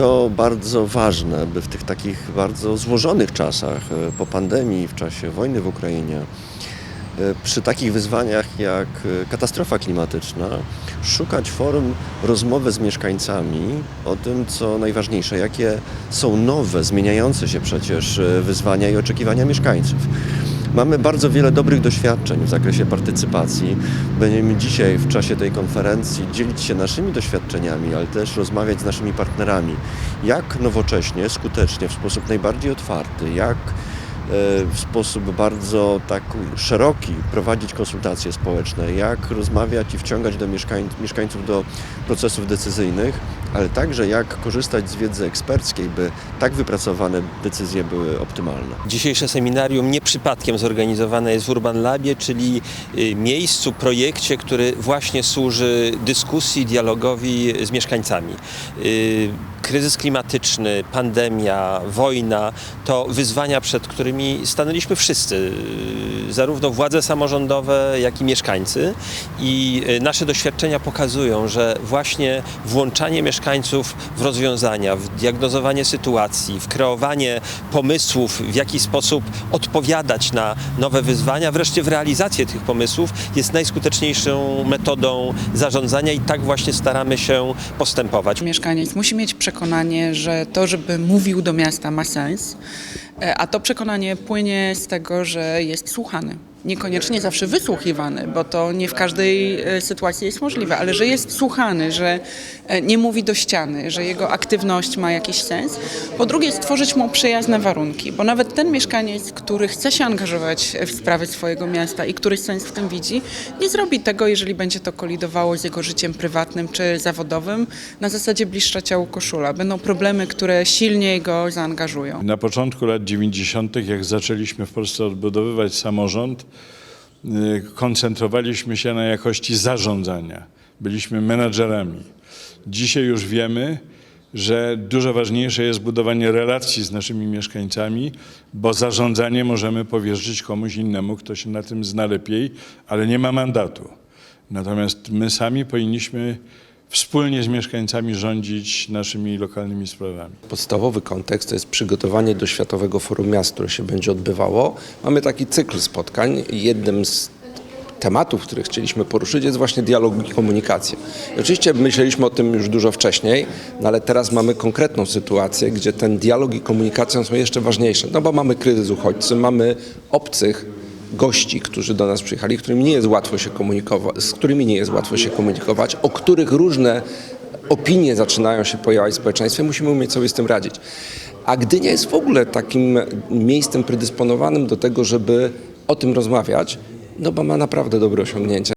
to bardzo ważne, by w tych takich bardzo złożonych czasach, e, po pandemii, w czasie wojny w Ukrainie, e, przy takich wyzwaniach jak e, katastrofa klimatyczna, szukać form rozmowy z mieszkańcami o tym, co najważniejsze, jakie są nowe, zmieniające się przecież wyzwania i oczekiwania mieszkańców. Mamy bardzo wiele dobrych doświadczeń w zakresie partycypacji. Będziemy dzisiaj w czasie tej konferencji dzielić się naszymi doświadczeniami, ale też rozmawiać z naszymi partnerami, jak nowocześnie, skutecznie, w sposób najbardziej otwarty, jak e, w sposób bardzo tak szeroki prowadzić konsultacje społeczne, jak rozmawiać i wciągać do mieszkań, mieszkańców do procesów decyzyjnych, ale także jak korzystać z wiedzy eksperckiej, by tak wypracowane decyzje były optymalne. Dzisiejsze seminarium nie przypadkiem zorganizowane jest w Urban Labie, czyli y, miejscu, projekcie, który właśnie służy dyskusji, dialogowi z mieszkańcami. Kryzys klimatyczny, pandemia, wojna to wyzwania, przed którymi stanęliśmy wszyscy, y, zarówno władze samorządowe, jak i mieszkańcy. I y, nasze doświadczenia pokazują, że właśnie włączanie mieszkańców w rozwiązania, w diagnozowanie sytuacji, w kreowanie pomysłów, w jaki sposób odpowiadać na nowe wyzwania, wreszcie w realizację tych pomysłów jest najskuteczniejszą metodą zarządzania i tak właśnie staramy się postępować. Mieszkaniec musi mieć przekonanie, że to, żeby mówił do miasta ma sens, e, a to przekonanie płynie z tego, że jest słuchany. Niekoniecznie zawsze wysłuchiwany, bo to nie w każdej e, sytuacji jest możliwe, ale że jest słuchany, że e, nie mówi do ściany, że jego aktywność ma jakiś sens. Po drugie, stworzyć mu przyjazne warunki, bo nawet ten mieszkaniec, który chce się angażować w sprawy swojego miasta i który sens w tym widzi, nie zrobi tego, jeżeli będzie to kolidowało z jego życiem prywatnym czy zawodowym na zasadzie bliższa ciału koszula. Będą problemy, które silniej go zaangażują. Na początku lat 90., jak zaczęliśmy w Polsce odbudowywać samorząd, koncentrowaliśmy się na jakości zarządzania. Byliśmy menadżerami. Dzisiaj już wiemy, że dużo ważniejsze jest budowanie relacji z naszymi mieszkańcami, bo zarządzanie możemy powierzyć komuś innemu, kto się na tym zna lepiej, ale nie ma mandatu. Natomiast my sami powinniśmy wspólnie z mieszkańcami rządzić naszymi lokalnymi sprawami. Podstawowy kontekst to jest przygotowanie do Światowego Forum Miast, które się będzie odbywało. Mamy taki cykl spotkań. Jednym z tematów, które chcieliśmy poruszyć, jest właśnie dialog i komunikacja. Oczywiście myśleliśmy o tym już dużo wcześniej, no ale teraz mamy konkretną sytuację, gdzie ten dialog i komunikacja są jeszcze ważniejsze. No bo mamy kryzys uchodźcy, mamy obcych gości, którzy do nas przyjechali, nie jest łatwo się komunikować, z którymi nie jest łatwo się komunikować, o których różne opinie zaczynają się pojawiać w społeczeństwie, musimy umieć sobie z tym radzić. A Gdynia jest w ogóle takim miejscem predysponowanym do tego, żeby o tym rozmawiać, no bo ma naprawdę dobre osiągnięcia.